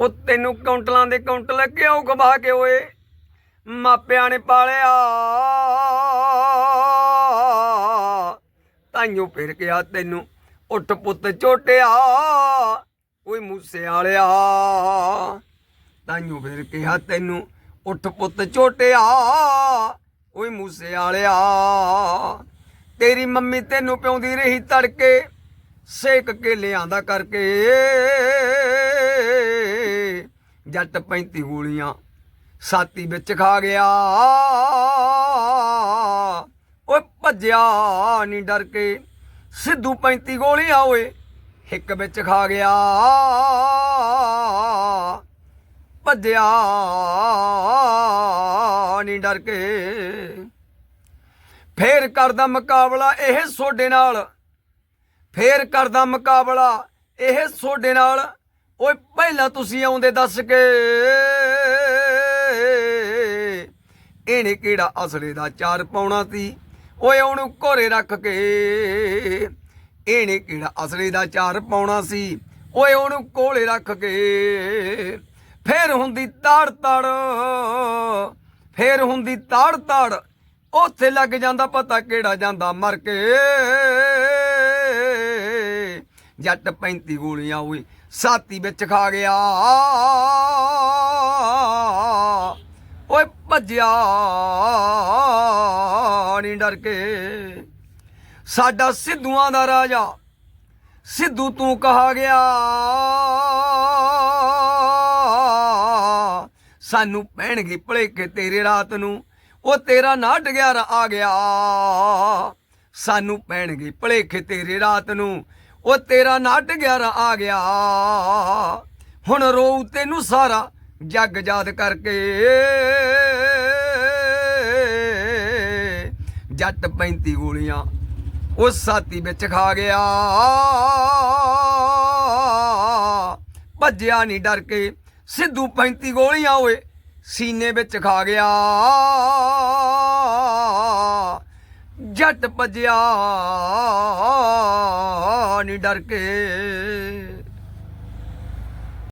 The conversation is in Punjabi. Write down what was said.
ਉਹ ਤੈਨੂੰ ਕੌਂਟਲਾਂ ਦੇ ਕੌਂਟਲ ਕਿਉਂ ਗਵਾ ਕੇ ਓਏ। ਮਾਪਿਆਂ ਨੇ ਪਾਲਿਆ। ਤਾਈਓ ਫਿਰ ਕਿਹਾ ਤੈਨੂੰ, ਉੱਠ ਪੁੱਤ ਝੋਟਿਆ ਓਏ ਮੂਸੇ ਵਾਲਿਆ। ਤਾਈਓ ਫਿਰ ਕਿਹਾ ਤੈਨੂੰ, ਉੱਠ ਪੁੱਤ ਝੋਟਿਆ ਓਏ ਮੂਸੇ ਵਾਲਿਆ। ਤੇਰੀ ਮੰਮੀ ਤੈਨੂੰ ਪਿਉਂਦੀ ਰਹੀ ਤੜਕੇ, ਸੇਕ ਕੇ ਲਿਆਂਦਾ ਕਰਕੇ। ਜੱਟ 35 ਗੋਲੀਆਂ, ਸਾਤੀ ਵਿੱਚ ਖਾ ਗਿਆ। ਓਏ ਭੱਜਿਆ ਨਹੀਂ ਡਰ ਕੇ, ਸਿੱਧੂ 35 ਗੋਲੀਆਂ ਓਏ ਹਿੱਕ ਵਿੱਚ ਖਾ ਗਿਆ। ਭੱਜਿਆ ਨਹੀਂ ਡਰ ਕੇ। ਫੇਰ ਕਰਦਾ ਮੁਕਾਬਲਾ ਇਹ ਸੋਡੇ ਨਾਲ। ਫੇਰ ਕਰਦਾ ਮੁਕਾਬਲਾ ਇਹ ਸੋਡੇ ਨਾਲ। ਓਏ ਪਹਿਲਾਂ ਤੁਸੀਂ ਆਉਂਦੇ ਦੱਸ ਕੇ। ਇਹਨੇ ਕਿਹੜਾ ਅਸਲੇ ਦਾ ਚਾਰ ਪਾਉਣਾ ਸੀ? ਓਏ ਉਹਨੂੰ ਘੋਰੇ ਰੱਖ ਕੇ। ਇਹਨੇ ਕਿਹੜਾ ਅਸਲੇ ਦਾ ਚਾਰ ਪਾਉਣਾ ਸੀ? ਓਏ ਉਹਨੂੰ ਕੋਲੇ ਰੱਖ ਕੇ। ਫੇਰ ਹੁੰਦੀ ਤਾੜ ਤਾੜ ਫੇਰ ਹੁੰਦੀ ਤਾੜ ਤਾੜ ਉੱਥੇ ਲੱਗ ਜਾਂਦਾ ਪਤਾ ਕਿਹੜਾ ਜਾਂਦਾ ਮਰ ਕੇ। ਜੱਟ 35 ਗੋਲੀਆਂ ਹੋਈ ਸਾਤੀ ਵਿੱਚ ਖਾ ਗਿਆ। ਓਏ ਭੱਜਿਆ ਨਹੀਂ ਡਰ ਕੇ। ਸਾਡਾ ਸਿੱਧੂਆਂ ਦਾ ਰਾਜਾ ਸਿੱਧੂ ਤੂੰ ਕਹਾ ਗਿਆ। ਸਾਨੂੰ ਪੈਣਗੇ ਭਲੇਖੇ ਤੇਰੇ ਰਾਤ ਨੂੰ। ਉਹ ਤੇਰਾ ਨਾ ਡਗਿਆਰਾ ਆ ਗਿਆ। ਸਾਨੂੰ ਪੈਣਗੇ ਭਲੇਖੇ ਤੇਰੇ ਰਾਤ ਨੂੰ। ਉਹ ਤੇਰਾ ਨਾਟ ਡਗਿਆਰਾ ਆ ਗਿਆ। ਹੁਣ ਰੋਊ ਤੈਨੂੰ ਸਾਰਾ ਜੱਗ ਯਾਦ ਕਰਕੇ। ਜੱਟ 35 ਗੋਲੀਆਂ ਉਸ ਸਾਥੀ ਵਿੱਚ ਖਾ ਗਿਆ। ਭੱਜਿਆ ਨਹੀਂ ਡਰ ਕੇ ਸਿੱਧੂ 35 ਗੋਲੀਆਂ ਓਏ ਸੀਨੇ ਵਿੱਚ ਖਾ ਗਿਆ। ਜੱਟ ਭੱਜਿਆ। ਨਹੀਂ ਡਰ ਕੇ